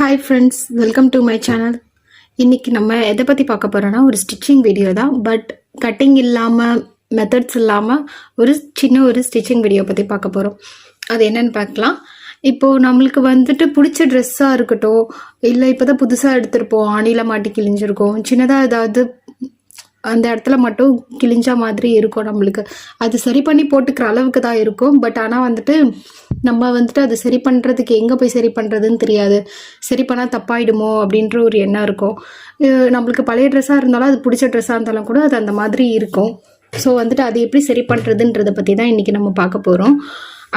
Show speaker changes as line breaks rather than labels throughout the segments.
Hi friends welcome to my channel இன்றைக்கி நம்ம எதை பற்றி பார்க்க போகிறோன்னா ஒரு ஸ்டிச்சிங் வீடியோ தான். பட் கட்டிங் இல்லாமல் மெத்தட்ஸ் இல்லாமல் ஒரு சின்ன ஒரு ஸ்டிச்சிங் வீடியோ பற்றி பார்க்க போகிறோம் அது என்னென்னு பார்க்கலாம். இப்போது நம்மளுக்கு வந்துட்டு பிடிச்ச ட்ரெஸ்ஸாக இருக்கட்டும் இல்லை இப்போ தான் புதுசாக எடுத்திருப்போம் ஆணியில் மாட்டி கிழிஞ்சிருக்கோம் சின்னதாக ஏதாவது அந்த இடத்துல மட்டும் கிழிஞ்ச மாதிரி இருக்கும் நம்மளுக்கு. அது சரி பண்ணி போட்டுக்கிற அளவுக்கு தான் இருக்கும். பட் ஆனால் வந்துட்டு நம்ம வந்துட்டு அது சரி பண்ணுறதுக்கு எங்கே போய் சரி பண்ணுறதுன்னு தெரியாது. சரி பண்ணால் தப்பாயிடுமோ அப்படின்ற ஒரு எண்ணம் இருக்கும். நம்மளுக்கு பழைய ட்ரெஸ்ஸாக இருந்தாலும் அது பிடிச்ச ட்ரெஸ்ஸாக இருந்தாலும் கூட அது அந்த மாதிரி இருக்கும். ஸோ வந்துட்டு அது எப்படி சரி பண்ணுறதுன்றதை பற்றி தான் இன்றைக்கி நம்ம பார்க்க போகிறோம்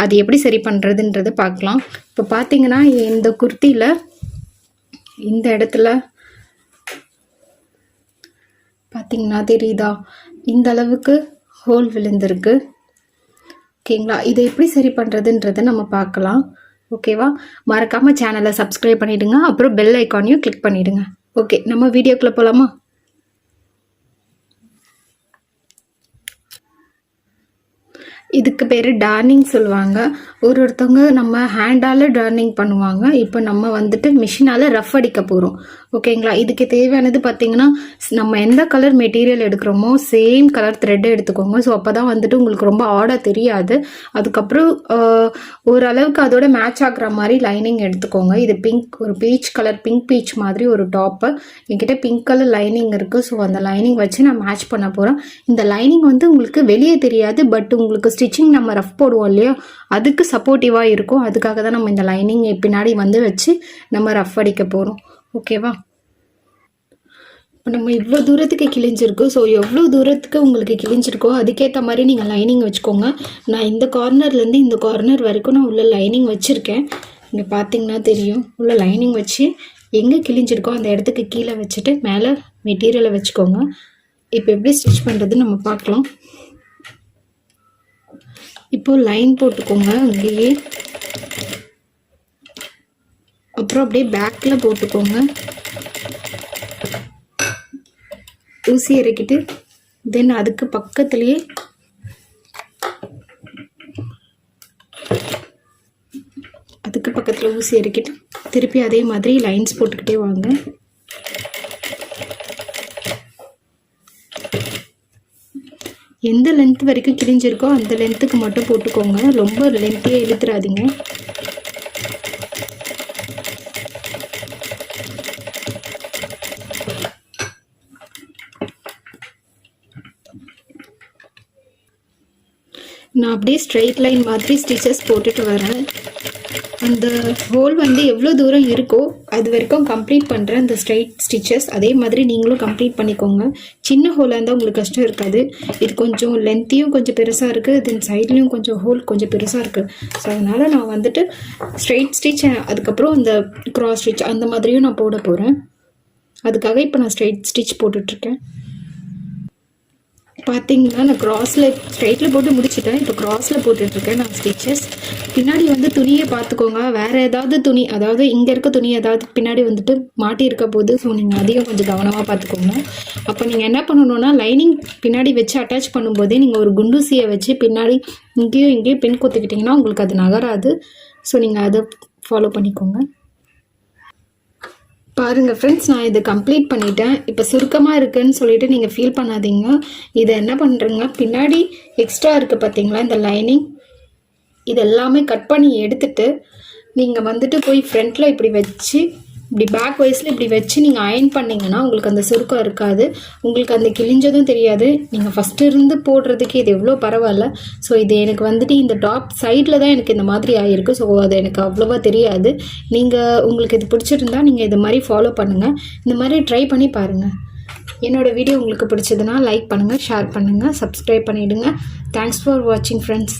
அது எப்படி சரி பண்ணுறதுன்றதை பார்க்கலாம். இப்போ பார்த்தீங்கன்னா இந்த குர்த்தியில் இந்த இடத்துல பார்த்தீங்கன்னா தெரியுதா? இந்த அளவுக்கு ஹோல் விழுந்திருக்கு. ஓகேங்களா இதை எப்படி சரி பண்ணுறதுன்றதை நம்ம பார்க்கலாம். ஓகேவா மறக்காமல் சேனலை சப்ஸ்கிரைப் பண்ணிவிடுங்க அப்புறம் பெல் ஐக்கானையும் கிளிக் பண்ணிவிடுங்க ஓகே நம்ம வீடியோக்குள்ளே போகலாமா இதுக்கு பேர் டார்னிங் சொல்லுவாங்க. ஒரு ஒருத்தவங்க நம்ம ஹேண்டால் டார்னிங் பண்ணுவாங்க. இப்போ நம்ம வந்துட்டு மிஷினால் ரஃப் அடிக்க போகிறோம் ஓகேங்களா இதுக்கு தேவையானது பார்த்தீங்கன்னா நம்ம எந்த கலர் மெட்டீரியல் எடுக்கிறோமோ சேம் கலர் த்ரெட் எடுத்துக்கோங்க. ஸோ அப்போ தான் வந்துட்டு உங்களுக்கு ரொம்ப ஆடாக தெரியாது. அதுக்கப்புறம் ஓரளவுக்கு அதோட மேட்ச் ஆகிற மாதிரி லைனிங் எடுத்துக்கோங்க. இது பிங்க் ஒரு பீச் கலர் பிங்க் பீச் மாதிரி ஒரு டாப்பு என்கிட்ட பிங்க் கலர் லைனிங் இருக்குது ஸோ அந்த லைனிங் வச்சு நான் மேட்ச் பண்ண போகிறேன் இந்த லைனிங் வந்து உங்களுக்கு வெளியே தெரியாது. பட் உங்களுக்கு ஸ்டிச்சிங் நம்ம ரஃப் போடுவோம் இல்லையா அதுக்கு சப்போர்ட்டிவாக இருக்கும். அதுக்காக தான் நம்ம இந்த லைனிங் பின்னாடி வந்து வச்சு நம்ம ரஃப் அடிக்க போகிறோம் ஓகேவா இப்போ நம்ம இவ்வளோ தூரத்துக்கு கிழிஞ்சிருக்கோம் ஸோ எவ்வளோ தூரத்துக்கு உங்களுக்கு கிழிஞ்சிருக்கோ அதுக்கேற்ற மாதிரி நீங்கள் லைனிங் வச்சுக்கோங்க. நான் இந்த கார்னர்லேருந்து இந்த கார்னர் வரைக்கும் நான் உள்ள லைனிங் வச்சுருக்கேன். இங்கே பார்த்தீங்கன்னா தெரியும். உள்ள லைனிங் வச்சு எங்கே கிழிஞ்சிருக்கோ அந்த இடத்துக்கு கீழே வச்சுட்டு மேலே மெட்டீரியலை வச்சுக்கோங்க. இப்போ எப்படி ஸ்டிச் பண்ணுறதுன்னு நம்ம பார்க்கலாம். இப்போ லைன் போட்டுக்கோங்க அங்கேயே. அப்புறம் அப்படியே பேக்கில் போட்டுக்கோங்க. ஊசி இறக்கிட்டு தென் அதுக்கு பக்கத்துலேயே அதுக்கு பக்கத்தில் ஊசி இறக்கிட்டு திருப்பி அதே மாதிரி லைன்ஸ் போட்டுக்கிட்டே வாங்க. எந்த லென்த் வரைக்கும் கிழிஞ்சிருக்கோ அந்த லென்த்துக்கு மட்டும் போட்டுக்கோங்க. ரொம்ப லென்த்தே இழுத்துறாதீங்க. நான் அப்படியே ஸ்ட்ரெயிட் லைன் மாதிரி ஸ்டிச்சஸ் போட்டுட்டு வரேன். அந்த ஹோல் வந்து எவ்வளோ தூரம் இருக்கோ அது வரைக்கும் கம்ப்ளீட் பண்ணுறேன் அந்த ஸ்ட்ரைட் ஸ்டிச்சஸ் அதே மாதிரி நீங்களும் கம்ப்ளீட் பண்ணிக்கோங்க. சின்ன ஹோலாக இருந்தால் உங்களுக்கு கஷ்டம் இருக்காது. இது கொஞ்சம் லென்த்தியும் கொஞ்சம் பெருசாக இருக்குது தென் சைட்லேயும் கொஞ்சம் ஹோல் கொஞ்சம் பெருசாக இருக்குது ஸோ அதனால் நான் வந்துட்டு ஸ்ட்ரைட் ஸ்டிச் அதுக்கப்புறம் அந்த க்ராஸ் ஸ்டிச் அந்த மாதிரியும் நான் போட போகிறேன் அதுக்காக இப்போ நான் ஸ்ட்ரைட் ஸ்டிச் போட்டுட்ருக்கேன் பார்த்தீங்கன்னா நான் கிராஸில் ஸ்ட்ரைட்டில் போட்டு முடிச்சிட்டேன். இப்போ கிராஸில் போட்டுட்ருக்கேன். நான் ஸ்டிச்சஸ் பின்னாடி வந்து துணியை பார்த்துக்கோங்க. வேறு ஏதாவது துணி அதாவது இங்கே இருக்க துணி ஏதாவது பின்னாடி வந்துட்டு மாட்டி இருக்க போது ஸோ நீங்கள் அதையும் கொஞ்சம் கவனமாக பார்த்துக்கோங்க. அப்போ நீங்கள் என்ன பண்ணணும்னா லைனிங் பின்னாடி வச்சு அட்டாச் பண்ணும்போதே நீங்கள் ஒரு குண்டூசியை வச்சு பின்னாடி இங்கேயும் இங்கேயும் பின் கொத்துக்கிட்டிங்கன்னா உங்களுக்கு அது நகராது. ஸோ நீங்கள் அதை ஃபாலோ பண்ணிக்கோங்க. பாருங்கள் ஃப்ரெண்ட்ஸ் நான் இதை கம்ப்ளீட் பண்ணிட்டேன். இப்போ சுருக்கமாக இருக்குதுன்னு சொல்லிட்டு நீங்கள் ஃபீல் பண்ணாதீங்க. இதை என்ன பண்ணுறீங்க பின்னாடி எக்ஸ்ட்ரா இருக்குது பார்த்தீங்களா இந்த லைனிங் இது எல்லாமே கட் பண்ணி எடுத்துட்டு நீங்கள் வந்துட்டு போய் ஃப்ரண்ட்டில் இப்படி வச்சு இப்படி பேக் வைஸில் இப்படி வச்சு நீங்கள் அயன் பண்ணிங்கன்னா உங்களுக்கு அந்த சுருக்கம் இருக்காது. உங்களுக்கு அந்த கிழிஞ்சதும் தெரியாது. நீங்கள் ஃபஸ்ட்டு இருந்து போடுறதுக்கு இது எவ்வளோ பரவாயில்ல. ஸோ இது எனக்கு வந்துட்டு இந்த டாப் சைடில் தான் எனக்கு இந்த மாதிரி ஆகிருக்கு ஸோ அது எனக்கு அவ்வளோவா தெரியாது. நீங்கள் உங்களுக்கு இது பிடிச்சிருந்தா நீங்கள் இது மாதிரி ஃபாலோ பண்ணுங்கள் இந்த மாதிரி ட்ரை பண்ணி பாருங்கள் என்னோடய வீடியோ உங்களுக்கு பிடிச்சதுன்னா லைக் பண்ணுங்கள் ஷேர் பண்ணுங்கள் சப்ஸ்கிரைப் பண்ணிவிடுங்க தேங்க்ஸ் ஃபார் வாட்சிங் ஃப்ரெண்ட்ஸ்